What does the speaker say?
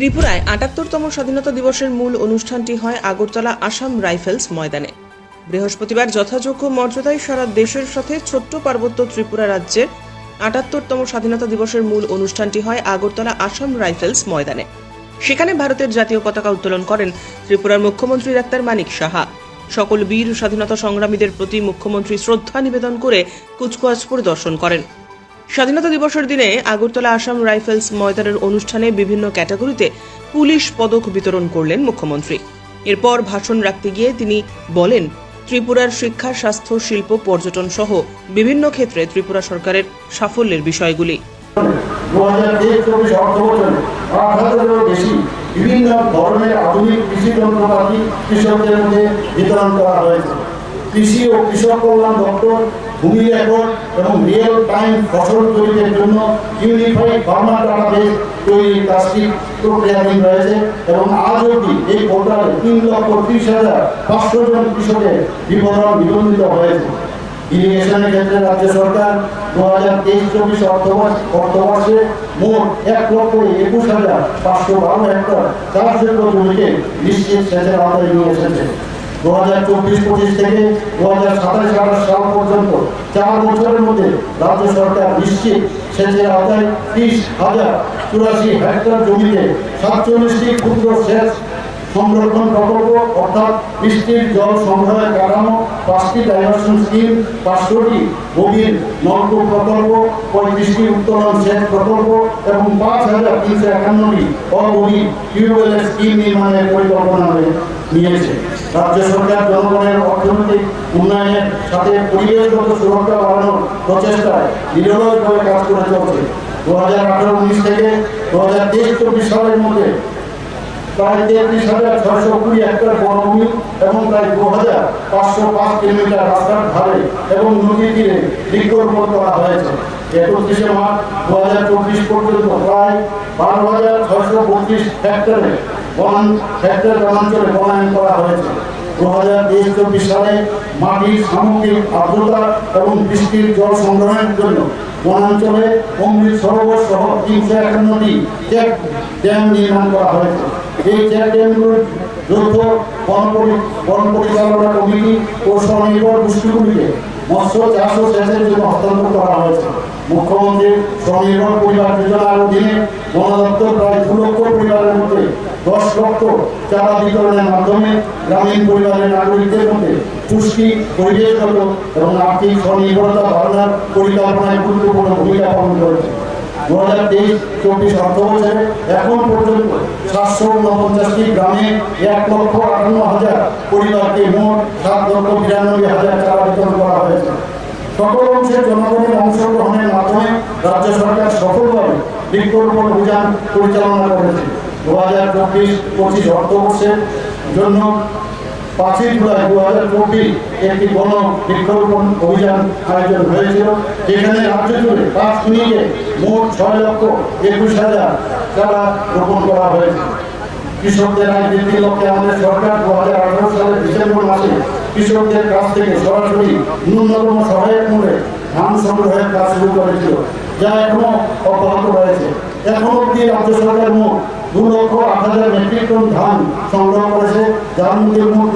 ত্রিপুরায় আটাত্তরতম স্বাধীনতা দিবসের মূল অনুষ্ঠানটি হয় আগরতলা আসাম রাইফেলস ময়দানে। বৃহস্পতিবার যথাযোগ্য মর্যাদায় সারা দেশের সাথে ছোট্ট পার্বত্য ত্রিপুরা রাজ্যের আটাত্তরতম স্বাধীনতা দিবসের মূল অনুষ্ঠানটি হয় আগরতলা আসাম রাইফেলস ময়দানে। সেখানে ভারতের জাতীয় পতাকা উত্তোলন করেন ত্রিপুরার মুখ্যমন্ত্রী ডাক্তার মানিক সাহা। সকল বীর স্বাধীনতা সংগ্রামীদের প্রতি মুখ্যমন্ত্রী শ্রদ্ধা নিবেদন করে কুচকাওয়াজ পরিদর্শন করেন। স্বাধীনতা দিবসের দিনে আগরতলা আসাম রাইফেলস ময়দানের অনুষ্ঠানে বিভিন্ন ক্যাটাগরিতে পুলিশ পদক বিতরণ করলেন মুখ্যমন্ত্রী। এরপর ভাষণ রাখতে গিয়ে তিনি বলেন, ত্রিপুরার শিক্ষা, স্বাস্থ্য, শিল্প, পর্যটন সহ বিভিন্ন ক্ষেত্রে ত্রিপুরা সরকারের সাফল্যের বিষয়গুলি। বিভিন্ন ধরনের আধুনিক কৃষি যন্ত্রপাতি কৃষকদের মধ্যে বিতরণ করা হয়েছে। কৃষি ও কৃষক কল্যাণ দপ্তর ভূমি রেকর্ড এবং রিয়েল টাইম ফসল তৈরির জন্য ইউনিফাইড ফার্মার ডাটাবেস তৈরির কাজটি প্রক্রিয়াধীন রয়েছে এবং আজ অবধি এই পোর্টালে তিন লক্ষ ত্রিশ হাজার পাঁচশো জন কৃষকের বিবরণ নিবন্ধিত হয়েছে। ইরিগেশনের ক্ষেত্রে রাজ্য সরকার দু হাজার তেইশ চব্বিশ অর্থবর্ষ- মোট এক লক্ষ একুশ হাজার পাঁচশো বারো হেক্টর চাষ যোগ্য জমিকে নিশ্চিত সেচের আওতায় নিয়ে এসেছে। দু হাজার চব্বিশ পঁচিশ থেকে দু হাজার সাতাশ আঠাশ সাল পর্যন্ত চার বছরের মধ্যে রাজ্য সরকার নিশ্চিত সেচের আওতায় ত্রিশ হাজার চুরাশি হেক্টর জমিতে সাতচল্লিশটি ক্ষুদ্র সেচ সংরক্ষণ প্রকল্প, অর্থাৎ বৃষ্টির জল সংগ্রহের কাঠামো, পাঁচটি ডাইভার্সন স্কিম পাঁচশোটি গভীর নলকূপ প্রকল্প, পঁয়ত্রিশটি উত্তোলন সেচ প্রকল্প এবং পাঁচ হাজার তিনশো একান্নটি অগভীর টিউবওয়েলের স্কিম নির্মাণের পরিকল্পনা নিয়েছে। রাজ্য সরকার জনগণের অর্থনৈতিক উন্নয়নের সাথে পরিবেশগত সুরক্ষা বাড়ানোর প্রচেষ্টায় নিরলসভাবে কাজ করে চলছে। দু হাজার আঠারো, উনিশ থেকে দু হাজার তেইশ, চব্বিশ সালের মধ্যে প্রায় তেত্রিশ হাজার ছয়শো কুড়ি হেক্টর বনভূমি এবং প্রায় দু হাজার পাঁচশো পাঁচ কিলোমিটার রাস্তার ধারে এবং নদী তীরে বৃক্ষরোপণ করা হয়েছে। একত্রিশে মার্চ দু হাজার চব্বিশ পর্যন্ত প্রায় বারো হাজার ছয়শো বত্রিশ হেক্টরে বন হেক্টর বনাঞ্চলে বনায়ন করা হয়েছে। দু হাজার তেইশ চব্বিশ সালে মাটির সামগ্রিক আর্দ্রতা এবং বৃষ্টির জল সংগ্রহের জন্য বনাঞ্চলে অমৃত সরোবর সহ তিনশো একান্নটি চেক ড্যাম নির্মাণ করা হয়েছে। এই চেক ড্যামগুলোর যৌথ পরিচালনা কমিটি ও স্বনির্ভর গোষ্ঠীগুলিকে মৎস্য চাষ ও সেচের জন্য হস্তান্তর করা হয়েছে। মুখ্যমন্ত্রীর স্বনির্ভর পরিবার যোজনার অধীনে প্রায় দু লক্ষ পরিবারের মধ্যে দশ লক্ষ চারা বিতরণের মাধ্যমে গ্রামীণ পরিবারের নাগরিকদের মধ্যে পুষ্টি পরিবেশগত এবং আর্থিক স্বনির্ভরতা বাড়ানোর পরিকল্পনায় গুরুত্বপূর্ণ ভূমিকা পালন করেছে। দু হাজার তেইশ চব্বিশ অর্থ বছরে এখন পর্যন্ত সাতশো উনপঞ্চাশটি গ্রামে এক লক্ষ আটান্ন হাজার পরিবারকে মোট সাত লক্ষ বিরানব্বই হাজার চারা বিতরণ করা হয়েছে। সকল অংশের জনগণের অংশগ্রহণের মাধ্যমে রাজ্য সরকার সফলভাবে বৃক্ষরোপণ অভিযান পরিচালনা করেছে। দু হাজার চব্বিশ পঁচিশ অর্থবর্ষের জন্য পাঁচই জুলাই দু হাজার চব্বিশ একটি গণ বৃক্ষরোপণ অভিযান আয়োজন হয়েছিল। যেখানে রাজ্য জুড়ে পাঁচ মিনিটে মোট ছয় লক্ষ একুশ হাজার চারা রোপণ করা হয়েছে। কৃষকদের আয় বৃদ্ধির লক্ষ্যে আমাদের সরকার দু হাজার আঠারো সালের ডিসেম্বর মাসে কৃষকদের কাছ থেকে সরাসরি ন্যূনতম সহায়ক মূল্যে ধান সংগ্রহের কাজ শুরু করেছিল, যা এখনও অব্যাহত রয়েছে। এখন অব্দি রাজ্য সরকার মোট দু লক্ষ আট হাজার মেট্রিক টন ধান সংগ্রহ করেছে, যার মধ্যে মোট